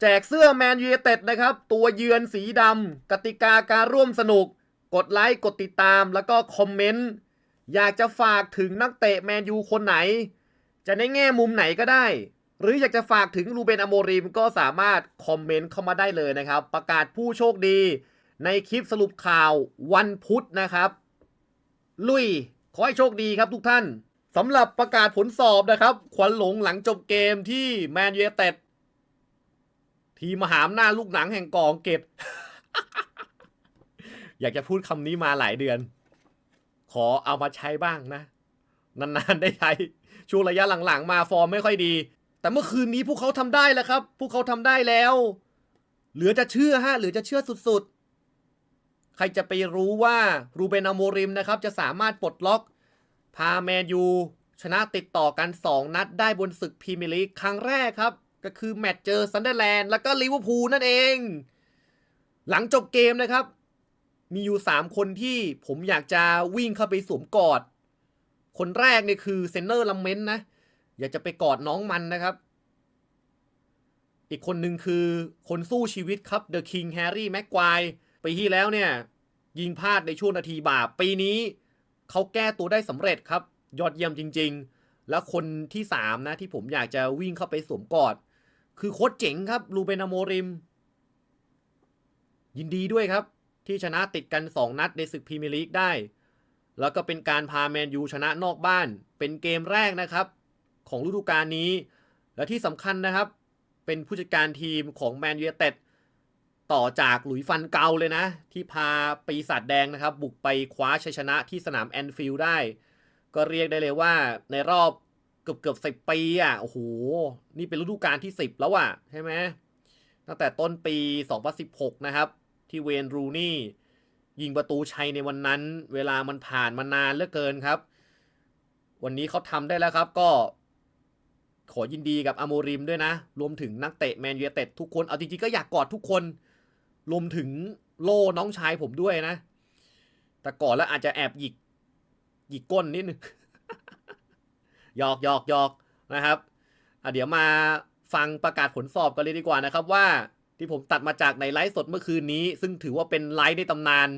แจกเสื้อแมนยูเต็ดนะครับ ตัวเยือนสีดำกติกาการร่วมสนุก กดไลค์กดติดตามแล้วก็คอมเมนต์ อยากจะฝากถึงนักเตะแมนยูคนไหน จะในแง่มุมไหนก็ได้ หรืออยากจะฝากถึงรูเบนอโมริมก็สามารถคอมเมนต์เข้ามาได้เลยนะครับ ประกาศผู้โชคดีในคลิปสรุปข่าววันพุธนะครับ ลุย ขอให้โชคดีครับทุกท่านสำหรับประกาศผลสอบนะครับ ขวัญหลงหลังจบเกมที่แมนยูเต็ด ทีมหาอำนาจลูกหนังแห่งกองเกตอยากจะพูดคำนี้มาหลายเดือน ขอเอามาใช้บ้างนะ นานๆได้ใช้ ช่วงระยะหลังๆ มาฟอร์มไม่ค่อยดี แต่เมื่อคืนนี้พวกเขาทำได้แล้วครับ พวกเขาทำได้แล้ว เหลือจะเชื่อฮะ เหลือจะเชื่อสุดๆ ใครจะไปรู้ว่ารูเบนอโมริมนะครับ จะสามารถปลดล็อก พาแมนยูชนะติดต่อกัน 2 นัดได้บนศึกพรีเมียร์ลีกครั้งแรกครับ ก็คือแมตช์เจอซันเดอร์แลนด์แล้วก็ลิเวอร์พูลนั่นเอง หลังจบเกมนะครับ มีอยู่ 3 คนที่ผมอยากจะวิ่งเข้าไปสวมกอด คนแรกเนี่ยคือเซนเนอร์ลัมเมนต์นะ อยากจะไปกอดน้องมันนะครับ อีกคนหนึ่งคือคนสู้ชีวิตครับเดอะคิงแฮร์รี่แม็กควายปีที่แล้วเนี่ย ยิงพลาดในช่วงนาทีบาปปีนี้เขาแก้ตัวได้สำเร็จครับ ยอดเยี่ยมจริง ๆ แล้วคนที่ 3 นะที่ผมอยากจะวิ่งเข้าไปสวมกอด คือโค้ชเจ๋งครับลูเบนอโมริม ยินดีด้วยครับ ที่ชนะติดกัน 2 นัดในศึกพรีเมียร์ลีกได้ แล้วก็เป็นการพาแมนยูชนะนอกบ้าน เป็นเกมแรกนะครับ ของฤดูกาลนี้ และที่สำคัญนะครับ เป็นผู้จัดการทีมของแมนยูเต็ดต่อจากหลุยฟันเกาเลยนะ ที่พาปีศาจแดงนะครับ บุกไปคว้าชัยชนะที่สนามแอนฟิลด์ได้ ก็เรียกได้เลยว่าในรอบ กือบเกือบสิบปีอะโอ้โหนี่เป็นฤดูกาลที่10แล้วอะใช่ไหมตั้งแต่ต้นปี 2016 นะครับ ที่เวนรูนี่ ยิงประตูชัยในวันนั้น เวลามันผ่านมานานเหลือเกินครับ วันนี้เขาทำได้แล้วครับก็ขอยินดีกับอโมริมด้วยนะ รวมถึงนักเตะแมนยูเต็ดทุกคน เอาจริงๆก็อยากกอดทุกคน รวมถึงโลน้องชายผมด้วยนะ แต่ก่อนแล้วอาจจะแอบหยิกหยิกก้นนิดนึง หยอกหยอกหยอกนะครับเดี๋ยวมาฟังประกาศผลสอบกันเลยดีกว่านะครับว่าที่ผมตัดมาจากในไลฟ์สดเมื่อคืนนี้ ซึ่งถือว่าเป็นไลฟ์ในตำนาน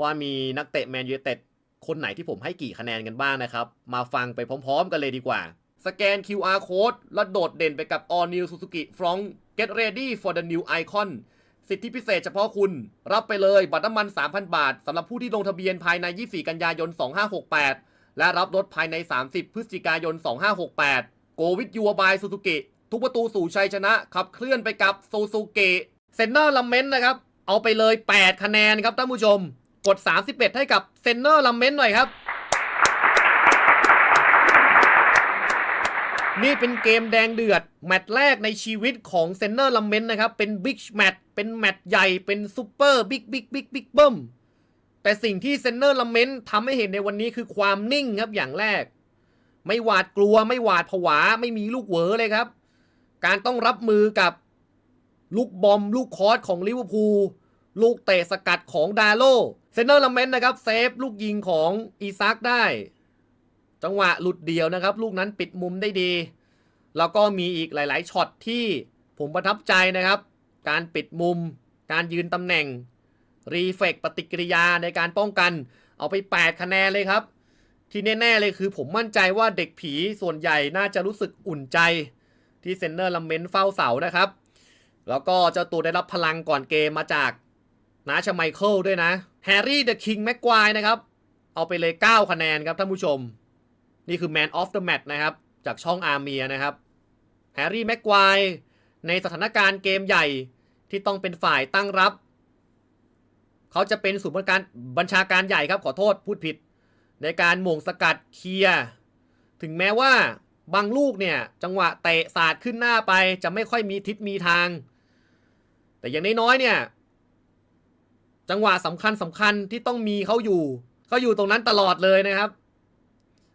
ว่ามีนักเตะแมนยูเต็ดคนไหนที่ผมให้กี่คะแนนกันบ้างนะครับ มาฟังไปพร้อมๆ กันเลยดีกว่า สแกน QR code แล้วโดดเด่นไปกับ All New Suzuki Front Get ready for the new icon สิทธิพิเศษเฉพาะคุณ รับไปเลยบัตรน้ำมัน 3,000 บาทสำหรับผู้ที่ลงทะเบียนภายใน 24 กันยายน 2568 และรับรถภายใน 30 พฤศจิกายน 2568 Go with your by Suzuki ทุกประตูสู่ชัยชนะ ขับเคลื่อนไปกับ Suzuki เซนเนอร์ลัมเมนต์นะครับ เอาไปเลย 8 คะแนนครับท่านผู้ชม กด 31 ให้กับเซนเนอร์ลัมเมนต์หน่อยครับ นี่เป็นเกมแดงเดือด แมตช์แรกในชีวิตของเซนเนอร์ลัมเมนต์นะครับ เป็นบิ๊กแมตช์เป็นแมตช์ใหญ่เป็นซูเปอร์บิ๊กบิ๊กบิ๊กบิ๊กเบิ้ม แต่สิ่งที่เซนเนอร์ลัมเมนต์ทำให้เห็นในวันนี้คือความนิ่งครับอย่างแรก ไม่หวาดกลัวไม่หวาดผวา ไม่มีลูกเหวอเลยครับ การต้องรับมือกับลูกบอมลูกคอร์สของลิเวอร์พูลลูกเตะสกัดของดาโลเซนเนอร์ลัมเมนต์นะครับเซฟลูกยิงของอีซักได้ จังหวะหลุดเดียวนะครับ ลูกนั้นปิดมุมได้ดี แล้วก็มีอีกหลาย ๆช็อตที่ผมประทับใจนะครับ การปิดมุม การยืนตำแหน่ง รีเฟกปฏิกิริยาในการป้องกัน เอาไป 8 คะแนนเลยครับ ที่แน่ๆเลยคือผมมั่นใจว่าเด็กผีส่วนใหญ่น่าจะรู้สึกอุ่นใจ ที่เซนเนอร์ลัมเมนต์เฝ้าเสานะครับ แล้วก็เจ้าตัวได้รับพลังก่อนเกมมาจากนาชไมเคิลด้วยนะแฮร์รี่เดอะคิงแม็กควายนะครับ เอาไปเลย 9 คะแนนครับท่านผู้ชม นี่คือ Man of the Match นะครับ จากช่องอาร์เมียนะครับแฮร์รี่แม็กควายในสถานการณ์เกมใหญ่ที่ต้องเป็นฝ่ายตั้งรับ เขาจะเป็นศูนย์บัญชาการบัญชาการใหญ่ครับขอโทษพูดผิด ในการหม่งสกัดเคลียร์ถึงแม้ว่าบางลูกเนี่ยจังหวะเตะสาดขึ้นหน้าไปจะไม่ค่อยมีทิศมีทาง แต่อย่างน้อยๆเนี่ย จังหวะสำคัญสำคัญที่ต้องมีเขาอยู่เขาอยู่ตรงนั้นตลอดเลยนะครับ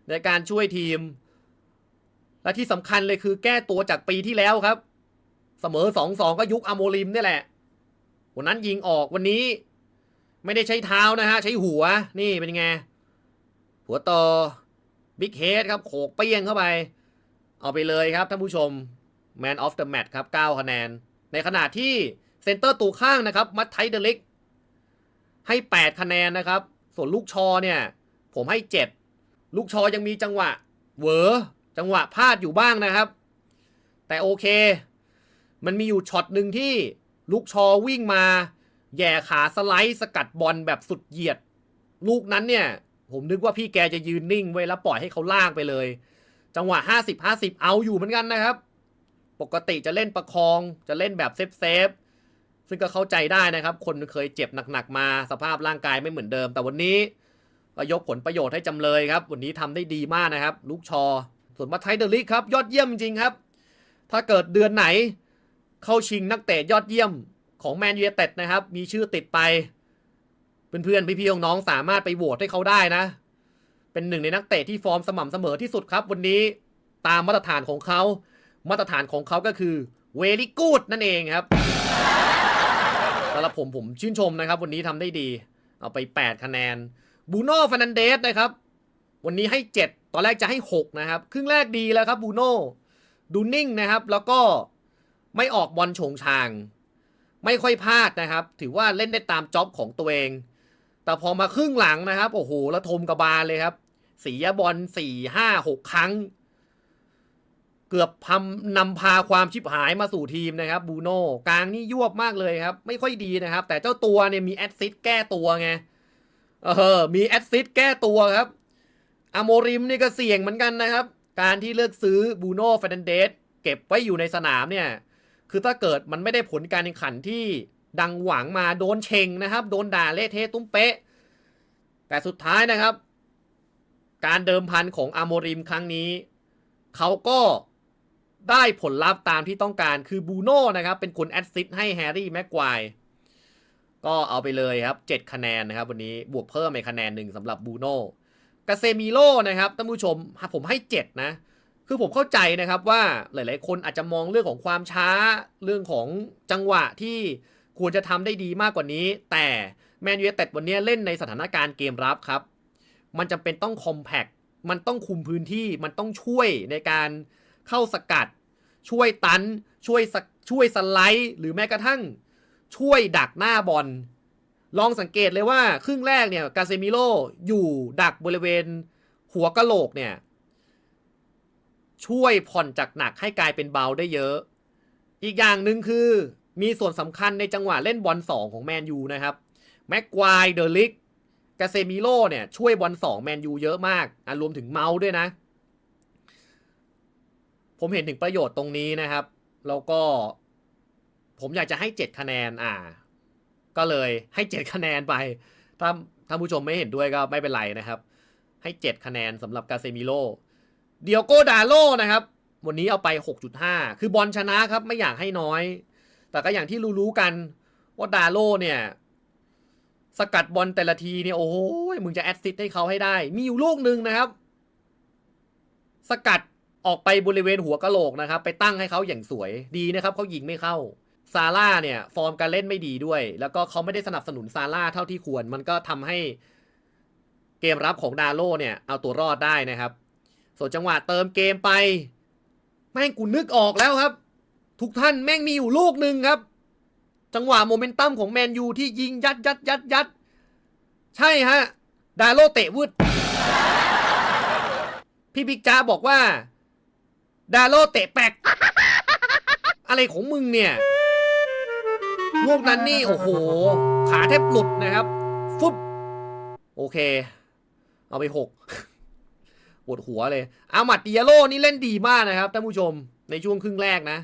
ในการช่วยทีม และที่สำคัญเลยคือแก้ตัวจากปีที่แล้วครับ เสมอสองสองก็ยุคอโมริมนี่แหละวันนั้นยิงออกวันนี้ ไม่ได้ใช้เท้านะฮะ ใช้หัวนี่เป็นไง หัวต่อบิ๊กเฮดครับ โขกเปี้ยงเข้าไป เอาไปเลยครับท่านผู้ชม Man of the Match ครับ 9 คะแนน ในขณะที่เซนเตอร์ตัวข้างนะครับ มัตไทเดลิก ให้ 8 คะแนนนะครับ ส่วนลูกชอเนี่ย ผมให้ 7 ลูกชอยังมีจังหวะเหวอจังหวะพลาดอยู่บ้างนะครับ แต่โอเค มันมีอยู่ช็อตหนึ่งที่ลูกชอวิ่งมา แย่ขาสไลด์สกัดบอลแบบสุดเหยียด ลูกนั้นเนี่ย ผมนึกว่าพี่แกจะยืนนิ่งไว้แล้วปล่อยให้เขาลากไปเลย จังหวะ 50 50 เอาอยู่เหมือนกันนะครับ ปกติจะเล่นประคองจะเล่นแบบเซฟเซฟซึ่งก็เข้าใจได้นะครับ คนเคยเจ็บหนักๆมาสภาพร่างกายไม่เหมือนเดิม แต่วันนี้ก็ยกผลประโยชน์ให้จำเลยครับ วันนี้ทำได้ดีมากนะครับ ลูกชอ ส่วนมาไทเดลิกครับ ยอดเยี่ยมจริงครับ ถ้าเกิดเดือนไหน เข้าชิงนักเตะยอดเยี่ยม ของแมนยูเต็ดนะครับ มีชื่อติดไป เพื่อนๆพี่ๆน้องๆสามารถไปโหวตให้เขาได้นะ เป็นหนึ่งในนักเตะที่ฟอร์มสม่ำเสมอที่สุดครับ วันนี้ตามมาตรฐานของเขา มาตรฐานของเขาก็คือเวลี่กูดนั่นเองครับสำหรับผมผมชื่นชมนะครับ วันนี้ทำได้ดี เอาไป 8 คะแนนบูโน่ฟ r นันเดสนะครับ วันนี้ให้ 7 ตอนแรกจะให้ 6 นะครับ ครึ่งแรกดีแล้วครับบูโน่ดูนิ่งนะครับ แล้วก็ไม่ออกบอลโฉงชาง ไม่ค่อยพลาดนะครับ ถือว่าเล่นได้ตามจ็อบของตัวเอง แต่พอมาครึ่งหลังนะครับ โอ้โหระทมกระบาลเลยครับ เสียบอลสี่ห้าหกครั้ง เกือบพำนำพาความชิบหายมาสู่ทีมนะครับบูโน่กลางนี่ยวบมากเลยครับ ไม่ค่อยดีนะครับ แต่เจ้าตัวเนี่ยมีแอดซิสแก้ตัวไงเออ มีแอดซิสแก้ตัวครับอโมริมนี่ก็เสี่ยงเหมือนกันนะครับ การที่เลือกซื้อบูโน่เฟรนเดสเก็บไว้อยู่ในสนามเนี่ย คือถ้าเกิดมันไม่ได้ผลการแข่งขันที่ดังหวังมาโดนเชงนะครับ โดนด่าเละเทะตุ้มเป๊ะ แต่สุดท้ายนะครับ การเดิมพันของอาโมริมครั้งนี้ เขาก็ได้ผลลัพธ์ตามที่ต้องการคือบูโน่นะครับ เป็นคนแอดซิสให้แฮร์รี่แม็กควายก็เอาไปเลยครับ 7 คะแนนนะครับ วันนี้บวกเพิ่มไปคะแนนหนึ่งสำหรับบูโน่กาเซมิโลนะครับท่านผู้ชมผมให้ 7 นะ คือผมเข้าใจนะครับว่าหลาย ๆ คนอาจจะมองเรื่องของความช้าเรื่องของจังหวะที่ควรจะทำได้ดีมากกว่านี้ แต่แมนยูเต็ดวันนี้เล่นในสถานการณ์เกมรับครับ มันจำเป็นต้องคอมแพกมันต้องคุมพื้นที่มันต้องช่วยในการเข้าสกัด ช่วยตัน ช่วยช่วยสไลด์ หรือแม้กระทั่งช่วยดักหน้าบอลลองสังเกตเลยว่าครึ่งแรกเนี่ยกาเซมิโลอยู่ดักบริเวณหัวกะโหลกเนี่ย ช่วยผ่อนจากหนักให้กลายเป็นเบาได้เยอะ อีกอย่างหนึ่งคือ มีส่วนสำคัญในจังหวะเล่นบอล2ของแมนยูนะครับแม็กควายเดอลิกกาเซมิโลเนี่ยช่วยบอล2แมนยูเยอะมากอะรวมถึงเมาส์ด้วยนะ ผมเห็นถึงประโยชน์ตรงนี้นะครับ แล้วก็ ผมอยากจะให้ 7 คะแนนอ่า ก็เลยให้ 7 คะแนนไป ถ้าถ้าผู้ชมไม่เห็นด้วยก็ไม่เป็นไรนะครับ ให้ 7 คะแนนสำหรับกาเซมิโล เดียโกดาโลนะครับ วันนี้เอาไป 6.5 คือบอลชนะครับ ไม่อยากให้น้อย แต่ก็อย่างที่รู้ๆกันว่าดาโลเนี่ย สกัดบอลแต่ละทีเนี่ย โอ้โหมึงจะแอดซิสให้เขาให้ได้ มีอยู่ลูกหนึ่งนะครับ สกัดออกไปบริเวณหัวกะโหลกนะครับ ไปตั้งให้เขาอย่างสวยดีนะครับเขายิงไม่เข้าซาร่าเนี่ย ฟอร์มการเล่นไม่ดีด้วย แล้วก็เขาไม่ได้สนับสนุนซาร่าเท่าที่ควร มันก็ทำให้เกมรับของดาโลเนี่ย เอาตัวรอดได้นะครับ ส่วนจังหวะเติมเกมไป แม่งกูนึกออกแล้วครับ ทุกท่านแม่งมีอยู่ลูกหนึ่งครับ จังหวะโมเมนตัมของแมนยูที่ยิงยัดยัดยัดยัดใช่ฮะ ดาโลเตะวืดพี่บิ๊กจ้าบอกว่า ดาโลเตะแปลกอะไรของมึงเนี่ยลูกนั้นนี่ โอ้โห ขาแทบหลุดนะครับ ฟุบโอเค เอาไปหก ปวดหัวเลยอามัดดิยาโลนี่เล่นดีมากนะครับท่านผู้ชมในช่วงครึ่งแรกนะ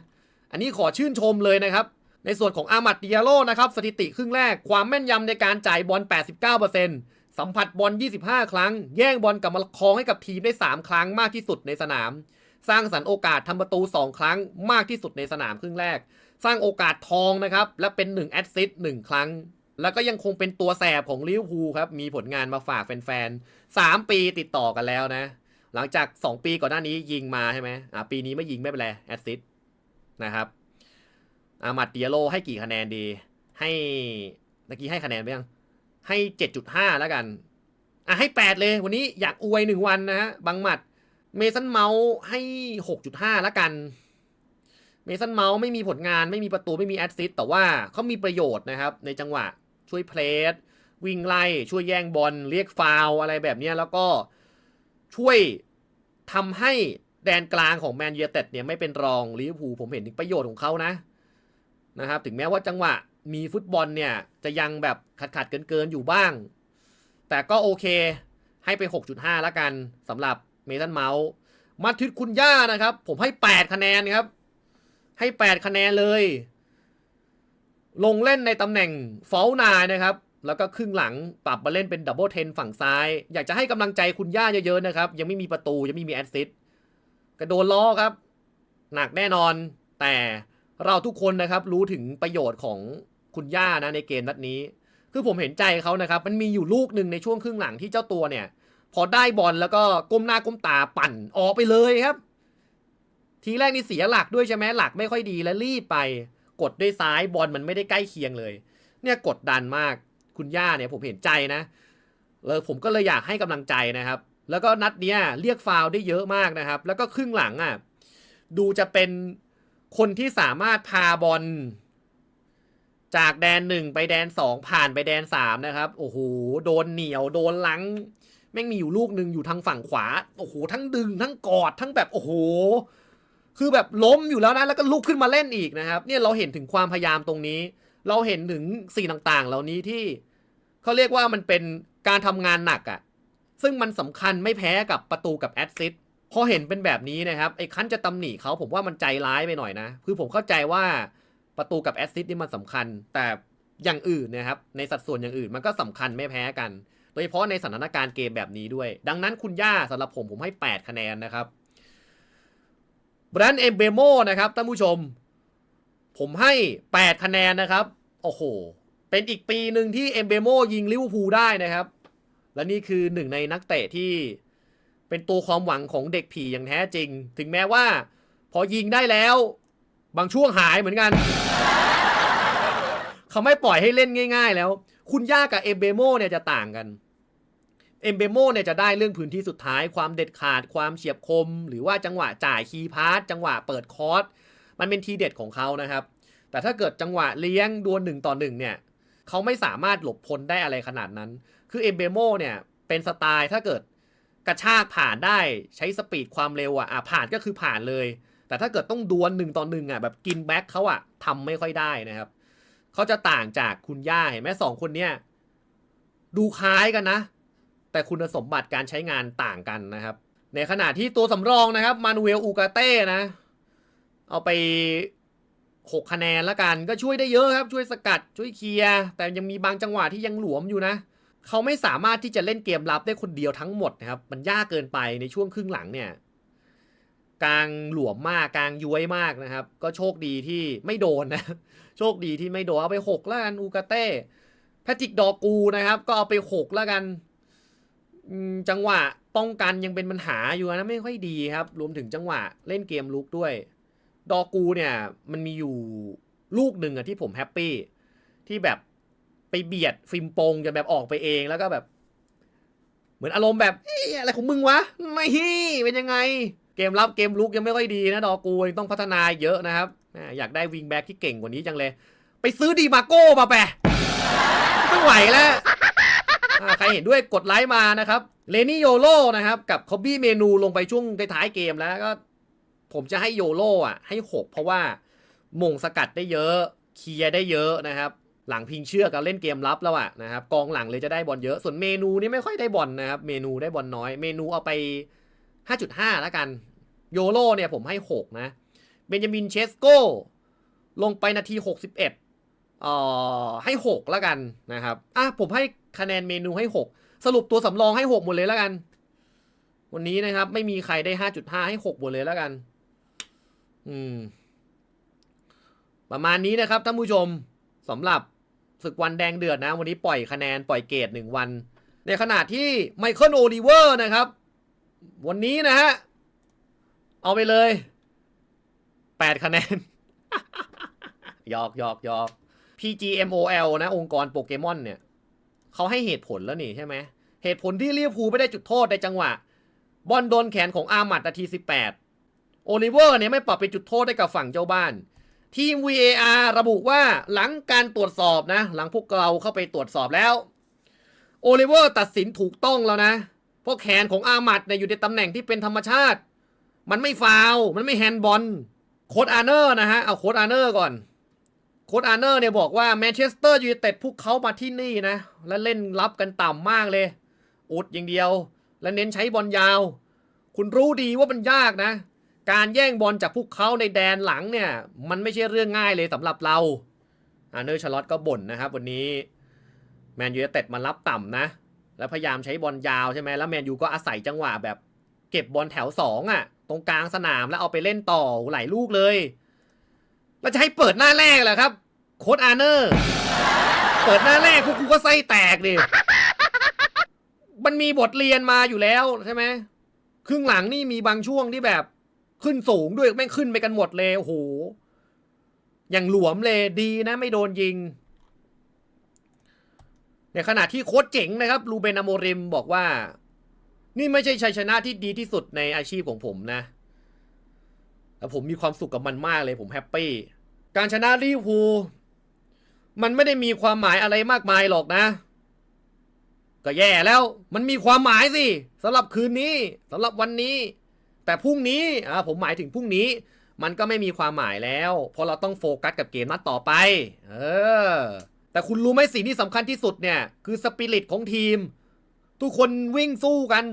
อันนี้ขอชื่นชมเลยนะครับ ในส่วนของอามัดดิยาโลนะครับสถิติครึ่งแรกความแม่นยำในการจ่ายบอล 89%สัมผัสบอล 25 ครั้ง แย่งบอลกลับมาครองให้กับทีมได้ 3 ครั้งมากที่สุดในสนาม สร้างสรรค์โอกาสทำประตู 2 ครั้งมากที่สุดในสนามครึ่งแรก สร้างโอกาสทองนะครับและเป็น1แอดซิสต์1ครั้งแล้วก็ยังคงเป็นตัวแสบของลิเวอร์พูลครับ มีผลงานมาฝากแฟนๆ 3 ปีติดต่อกันแล้วนะ หลังจาก 2 ปีก่อนหน้านี้ยิงมาใช่ไหมอ่าปีนี้ไม่ยิงไม่เป็นไรแอดซิสต์นะครับอามัดเดียโลให้กี่คะแนนดี ให้เมื่อกี้ให้คะแนนไปยัง ให้ 7.5 แล้วกันอะให้ 8 เลย วันนี้อยากอวยหนึ่งวันนะฮะบางหมัดเมสันเมาส์ให้ 6.5 แล้วกันเมสันเมาส์ไม่มีผลงานไม่มีประตูไม่มีแอสซิสต์แต่ว่าเขามีประโยชน์นะครับ ในจังหวะช่วยเพลสวิ่งไล่ ช่วยแย่งบอลเรียกฟาวอะไรแบบนี้แล้วก็ ช่วยทำให้แดนกลางของแมนยูเต็ดเนี่ยไม่เป็นรองลิเวอร์พูลผมเห็นถึงประโยชน์ของเขานะนะครับ ถึงแม้ว่าจังหวะมีฟุตบอลเนี่ยจะยังแบบขัดขัดเกินเกินๆอยู่บ้าง แต่ก็โอเคให้ไป 6.5 แล้วกันสำหรับเมสันเมาส์มาทิดคุณย่านะครับ ผมให้ 8 คะแนนครับ ให้ 8 คะแนนเลย ลงเล่นในตำแหน่งฟอลนายนะครับ แล้วก็ครึ่งหลังปรับมาเล่นเป็นดับเบิลเทนฝั่งซ้าย อยากจะให้กำลังใจคุณย่าเยอะๆนะครับ ยังไม่มีประตู ยังไม่มีแอสซิสต์กระโดนล้อครับ หนักแน่นอน แต่เราทุกคนนะครับรู้ถึงประโยชน์ของคุณย่านะในเกมนัดนี้ คือผมเห็นใจเขานะครับ มันมีอยู่ลูกหนึ่งในช่วงครึ่งหลังที่เจ้าตัวเนี่ย พอได้บอลแล้วก็ก้มหน้าก้มตาปั่นออกไปเลยครับ ทีแรกนี่เสียหลักด้วยใช่ไหมหลักไม่ค่อยดีแล้วรีบไป กดด้วยซ้ายบอลมันไม่ได้ใกล้เคียงเลย เนี่ยกดดันมาก คุณย่าเนี่ยผมเห็นใจนะเลยผมก็เลยอยากให้กำลังใจนะครับ แล้วก็นัดเนี้ยเรียกฟาวได้เยอะมากนะครับ แล้วก็ครึ่งหลังอะดูจะเป็นคนที่สามารถพาบอลจากแดนหนึ่งไปแดนสองผ่านไปแดนสามนะครับ โอ้โหโดนเหนียวโดนลังแม่งมีอยู่ลูกหนึ่งอยู่ทางฝั่งขวา โอ้โห ทั้งดึง ทั้งกอด ทั้งแบบ โอ้โห คือแบบล้มอยู่แล้วนะ แล้วก็ลุกขึ้นมาเล่นอีกนะครับ เนี่ยเราเห็นถึงความพยายามตรงนี้ เราเห็นถึงสิ่งต่างๆ เหล่านี้ที่เขาเรียกว่ามันเป็นการทำงานหนักอะ่ะ ซึ่งมันสำคัญไม่แพ้กับประตูกับแอดซิสพอเห็นเป็นแบบนี้นะครับไอ้คันจะตำหนิเขาผมว่ามันใจร้ายไปหน่อยนะ คือผมเข้าใจว่าประตูกับแอดซิสนี่มันสำคัญ แต่อย่างอื่นนะครับ ในสัดส่วนอย่างอื่นมันก็สำคัญไม่แพ้กัน โดยเฉพาะในสถานการณ์เกมแบบนี้ด้วย ดังนั้นคุณย่าสำหรับผมผมให้ 8 คะแนนนะครับแบรนด์เอมเบโมนะครับท่านผู้ชม ผมให้ 8 คะแนนนะครับ โอ้โห เป็นอีกปีหนึ่งที่เอมเบโมยิงลิเวอร์พูลได้นะครับ และนี่คือหนึ่งในนักเตะที่เป็นตัวความหวังของเด็กผีอย่างแท้จริง ถึงแม้ว่า พอยิงได้แล้ว บางช่วงหายเหมือนกัน เขาไม่ปล่อยให้เล่นง่าย ๆ แล้ว คุณย่ากับเอมเบโมเนี่ยจะต่างกันเอมเบโมเนี่ยจะได้เรื่องพื้นที่สุดท้ายความเด็ดขาดความเฉียบคม หรือว่าจังหวะจ่ายคีย์พาสจังหวะเปิดคอร์ส มันเป็นทีเด็ดของเขานะครับ แต่ถ้าเกิดจังหวะเลี้ยงดวลหนึ่งต่อหนึ่งเนี่ยเขาไม่สามารถหลบพ้นได้อะไรขนาดนั้น คือเอมเบโมเนี่ยเป็นสไตล์ถ้าเกิดกระชากผ่านได้ใช้สปีดความเร็วอะอะผ่านก็คือผ่านเลย แต่ถ้าเกิดต้องดวลหนึ่งต่อหนึ่งอะแบบกินแบ็คเขาอะทำไม่ค่อยได้นะครับเขาจะต่างจากคุณย่าเห็นไหมสองคนเนี่ยดูคล้ายกันนะ แต่คุณสมบัติการใช้งานต่างกันนะครับ ในขณะที่ตัวสำรองนะครับมานูเอลอูกาเต้นะ เอาไป 6 คะแนนละกัน ก็ช่วยได้เยอะครับ ช่วยสกัดช่วยเคลียร์แต่ยังมีบางจังหวะที่ยังหลวมอยู่นะ เขาไม่สามารถที่จะเล่นเกมรับได้คนเดียวทั้งหมดนะครับ มันยากเกินไปในช่วงครึ่งหลังเนี่ยกลางหลวมมากกลางย้วยมากนะครับ ก็โชคดีที่ไม่โดนนะ โชคดีที่ไม่โดน เอาไปหกแล้วกันอูกาเต้แพทริกดอกูนะครับ ก็เอาไปหกแล้วกันจังหวะป้องกันยังเป็นปัญหาอยู่นะไม่ค่อยดีครับ รวมถึงจังหวะเล่นเกมลุกด้วย ดอกูเนี่ยมันมีอยู่ลูกหนึ่งอะที่ผมแฮปปี้ที่แบบไปเบียดฟิล์มโปงจนแบบออกไปเองแล้วก็แบบ เหมือนอารมณ์แบบอะไรของมึงวะ ไม่ฮี่เป็นยังไง เกมรับเกมลุกยังไม่ค่อยดีนะดอกูต้องพัฒนาเยอะนะครับอยากได้วิงแบ็กที่เก่งกว่านี้จังเลย ไปซื้อดีมาโก้มาแปะไม่ไหวแล้วใครเห็นด้วยกดไลค์มานะครับเลนี่โยโลนะครับ กับคอบบี้เมนูลงไปช่วงท้ายเกมแล้วก็ ผมจะให้โยโร่อะให้ 6 เพราะว่ามงสกัดได้เยอะเคลียร์ได้เยอะนะครับหลังพิงเชือกกับเล่นเกมรับแล้วอะนะครับกองหลังเลยจะได้บอลเยอะส่วนเมนูนี่ไม่ค่อยได้บอลนะครับเมนูได้บอลน้อย เมนูเอาไป 5.5 แล้วกันโยโร่เนี่ยผมให้ 6 นะเบนจามินเชสโก้ลงไปนาที 61เอ่อให้6แล้วกันนะครับอะผมให้คะแนนเมนูให้ 6 สรุปตัวสำรองให้ 6 หมดเลยแล้วกัน วันนี้นะครับไม่มีใครได้ 5.5 ให้ 6 หมดเลยแล้วกัน อืม ประมาณนี้นะครับท่านผู้ชมสำหรับศึกวันแดงเดือดนะ วันนี้ปล่อยคะแนนปล่อยเกรดหนึ่งวัน ในขณะที่ไมเคิลโอลิเวอร์นะครับ วันนี้นะฮะ เอาไปเลยแปดคะแนนยอกยอกยอก PGMOL นะ องค์กรโปเกมอนเนี่ยเขาให้เหตุผลแล้วนี่ใช่ไหม เหตุผลที่เวอร์พูไม่ได้จุดโทษในจังหวะ บอลโดนแขนของอามัดนาที 18 โอลิเวอร์เนี่ยไม่ปรับเป็นจุดโทษให้กับฝั่งเจ้าบ้าน ทีม VAR ระบุว่าหลังการตรวจสอบนะ หลังพวกเราเข้าไปตรวจสอบแล้วโอลิเวอร์ตัดสินถูกต้องแล้วนะเพราะแขนของอามัดเนี่ยอยู่ในตำแหน่งที่เป็นธรรมชาติ มันไม่ฟาวมันไม่แฮนด์บอลโค้ดอาร์เนอร์นะฮะเอาโค้ดอาร์เนอร์ก่อนโค้ดอาร์เนอร์เนี่ยบอกว่าแมนเชสเตอร์ยูไนเต็ดพวกเขามาที่นี่นะ และเล่นรับกันต่ำมากเลยอุดอย่างเดียว และเน้นใช้บอลยาว คุณรู้ดีว่ามันยากนะ การแย่งบอลจากพวกเขาในแดนหลังเนี่ย มันไม่ใช่เรื่องง่ายเลยสำหรับเราอาร์เนอร์ชาร์ลอตก็บ่นนะครับ วันนี้แมนยูเต็ดมารับต่ำนะ แล้วพยายามใช้บอลยาวใช่ไหมแล้วแมนยูก็อาศัยจังหวะแบบเก็บบอลแถวสองอะ่ะ ตรงกลางสนามแล้วเอาไปเล่นต่อหลายลูกเลยแล้วจะให้เปิดหน้าแรกเหรอครับ โค้ดอาร์เนอร์ เปิดหน้าแรกพวกกูก็ไส้แตกดิมันมีบทเรียนมาอยู่แล้วใช่ไหมครึ่งหลังนี่มีบางช่วงที่แบบ ขึ้นสูงด้วยไม่งขึ้นไปกันหมดเลยโอ้โหอย่างหลวมเลยดีนะไม่โดนยิง ในขณะที่โค้ชเจ๋งนะครับลูเบนอโมริมบอกว่า นี่ไม่ใช่ชัยชนะที่ดีที่สุดในอาชีพของผมนะแต่ผมมีความสุขกับมันมากเลยผมแฮปปี้การชนะลิเวอร์พูลมันไม่ได้มีความหมายอะไรมากมายหรอกนะ ก็แย่แล้ว มันมีความหมายสิสำหรับคืนนี้สำหรับวันนี้ แต่พรุ่งนี้อ่าผมหมายถึงพรุ่งนี้ มันก็ไม่มีความหมายแล้ว เพราะเราต้องโฟกัสกับเกมนัดต่อไป เออ แต่คุณรู้ไหมสิ่งที่สำคัญที่สุดเนี่ย คือสปิริตของทีม ทุกคนวิ่งสู้กัน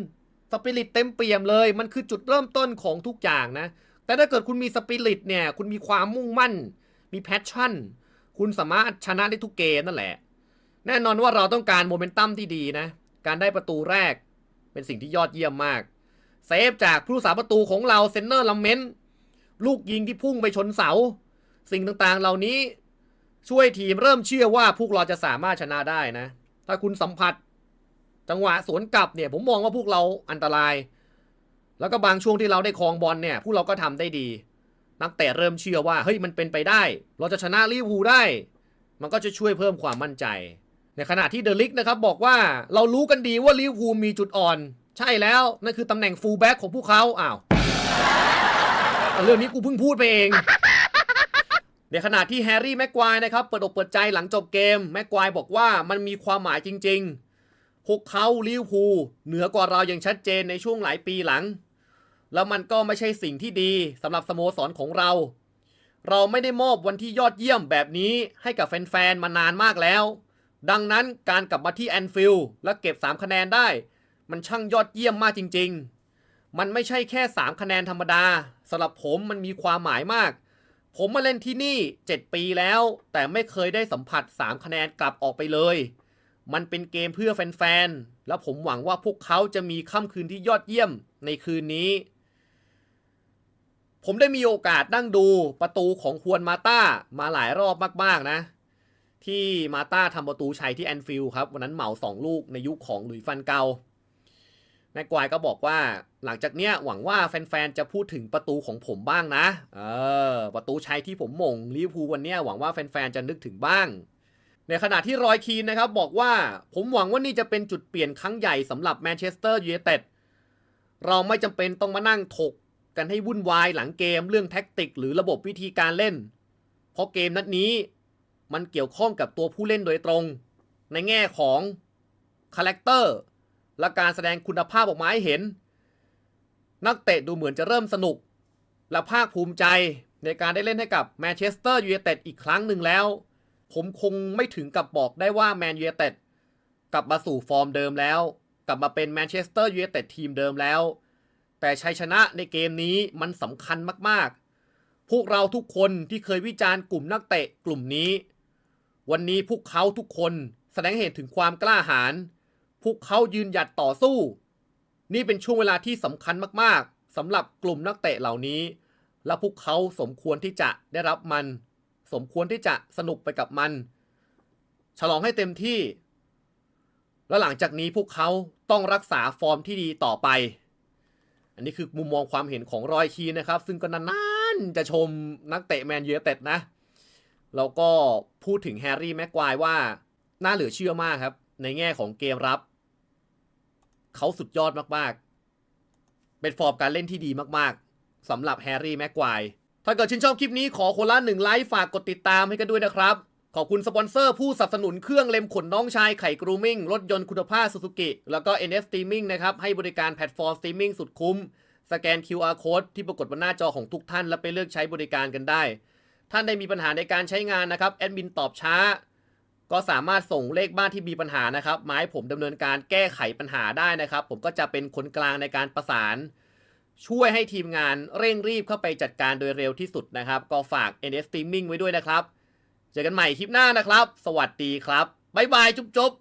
สปิริตเต็มเปี่ยมเลย มันคือจุดเริ่มต้นของทุกอย่างนะ แต่ถ้าเกิดคุณมีสปิริตเนี่ย คุณมีความมุ่งมั่น มีแพชชั่น คุณสามารถชนะได้ทุกเกมนั่นแหละ แน่นอนว่าเราต้องการโมเมนตัมที่ดีนะ การได้ประตูแรก เป็นสิ่งที่ยอดเยี่ยมมาก เซฟจากผู้รักษาประตูของเราเซนเนอร์ลัมเมนต์ลูกยิงที่พุ่งไปชนเสา สิ่งต่างๆ เหล่านี้ช่วยทีมเริ่มเชื่อว่าพวกเราจะสามารถชนะได้นะ ถ้าคุณสัมผัส จังหวะสวนกลับเนี่ย ผมมองว่าพวกเราอันตราย แล้วก็บางช่วงที่เราได้ครองบอลเนี่ยพวกเราก็ทำได้ดี นักเตะเริ่มเชื่อว่าเฮ้ยมันเป็นไปได้ เราจะชนะลิเวอร์พูลได้ มันก็จะช่วยเพิ่มความมั่นใจ ในขณะที่เดลิกนะครับบอกว่าเรารู้กันดีว่าลิเวอร์พูลมีจุดอ่อน ใช่แล้ว นั่นคือตำแหน่งฟูลแบ็กของพวกเขาอ้าวเรื่องนี้กูเพิ่งพูดไปเอง ในขณะที่แฮร์รี่แม็กควายนะครับ เปิดอกเปิดใจหลังจบเกม แม็กควายบอกว่ามันมีความหมายจริงๆ พวกเขาลิวพูเหนือกว่าเราอย่างชัดเจนในช่วงหลายปีหลัง แล้วมันก็ไม่ใช่สิ่งที่ดีสำหรับสโมสรของเรา เราไม่ได้มอบวันที่ยอดเยี่ยมแบบนี้ให้กับแฟนๆ มานานมากแล้ว ดังนั้นการกลับมาที่แอนฟิลด์และเก็บ 3 คะแนนได้ มันช่างยอดเยี่ยมมากจริง ๆ มันไม่ใช่แค่ 3 คะแนนธรรมดาสำหรับผมมันมีความหมายมาก ผมมาเล่นที่นี่ 7 ปีแล้ว แต่ไม่เคยได้สัมผัส 3 คะแนนกลับออกไปเลย มันเป็นเกมเพื่อแฟนๆ และผมหวังว่าพวกเขาจะมีค่ำคืนที่ยอดเยี่ยมในคืนนี้ ผมได้มีโอกาสนั่งดูประตูของควนมาต้ามาหลายรอบมากๆนะที่มาต้าทำประตูชัยที่แอนฟิลด์ครับ วันนั้นเหมาสองลูกในยุคของหลุยฟันเกา แม็กวายก็บอกว่าหลังจากเนี้ยหวังว่าแฟนๆ จะพูดถึงประตูของผมบ้างนะ เออ ประตูชัยที่ผมมงลิเวอร์พูลวันเนี้ยหวังว่าแฟนๆ จะนึกถึงบ้าง ในขณะที่รอยคีนนะครับบอกว่าผมหวังว่านี่จะเป็นจุดเปลี่ยนครั้งใหญ่สำหรับแมนเชสเตอร์ยูไนเต็ดเราไม่จำเป็นต้องมานั่งถกกันให้วุ่นวายหลังเกมเรื่องแท็กติก หรือระบบวิธีการเล่น เพราะเกมนัดนี้มันเกี่ยวข้องกับตัวผู้เล่นโดยตรง ในแง่ของคาแรคเตอร์ และการแสดงคุณภาพออกมาให้เห็น นักเตะดูเหมือนจะเริ่มสนุก และภาคภูมิใจในการได้เล่นให้กับแมนเชสเตอร์ยูไนเต็ดอีกครั้งหนึ่งแล้ว ผมคงไม่ถึงกับบอกได้ว่าแมนยูไนเต็ดกลับมาสู่ฟอร์มเดิมแล้ว กลับมาเป็นแมนเชสเตอร์ยูไนเต็ดทีมเดิมแล้ว แต่ชัยชนะในเกมนี้มันสำคัญมากๆ พวกเราทุกคนที่เคยวิจารณ์กลุ่มนักเตะกลุ่มนี้ วันนี้พวกเขาทุกคนแสดงเห็นถึงความกล้าหาญ พวกเขายืนหยัดต่อสู้ นี่เป็นช่วงเวลาที่สำคัญมากๆสำหรับกลุ่มนักเตะเหล่านี้ และพวกเขาสมควรที่จะได้รับมัน สมควรที่จะสนุกไปกับมัน ฉลองให้เต็มที่ และหลังจากนี้พวกเขาต้องรักษาฟอร์มที่ดีต่อไป อันนี้คือมุมมองความเห็นของรอยคีนะครับ ซึ่งก็นานๆจะชมนักเตะแมนยูเต็ดนะแล้วก็พูดถึงแฮร์รี่แม็กควายว่าน่าเหลือเชื่อมากครับ ในแง่ของเกมรับ เขาสุดยอดมากๆ เป็นฟอร์มการเล่นที่ดีมากสำหรับแฮร์รี่แม็กควายถ้าเกิดชื่นชอบคลิปนี้ขอคนละหนึ่งไลค์ฝากกดติดตามให้กันด้วยนะครับ ขอบคุณสปอนเซอร์ผู้สนับสนุนเครื่องเล็มขนน้องชายไข่กรูมิ่งรถยนต์คุณภาพสุ u กิแล้วก็ NS Streaming นะครับ ให้บริการแพลตฟอร์มสตรีมมิ่งสุดคุ้ม สแกน QR Code ที่ปรากฏบนหน้าจอของทุกท่าน แล้วไปเลือกใช้บริการกันได้ ท่านได้มีปัญหาในการใช้งานนะครับแอดมินตอบช้า ก็สามารถส่งเลขบ้านที่มีปัญหานะครับมาให้ผมดำเนินการแก้ไขปัญหาได้นะครับ ผมก็จะเป็นคนกลางในการประสาน ช่วยให้ทีมงานเร่งรีบเข้าไปจัดการโดยเร็วที่สุดนะครับ ก็ฝาก NS Streaming ไว้ด้วยนะครับ เจอกันใหม่คลิปหน้านะครับ สวัสดีครับบ๊ายบายจุ๊บ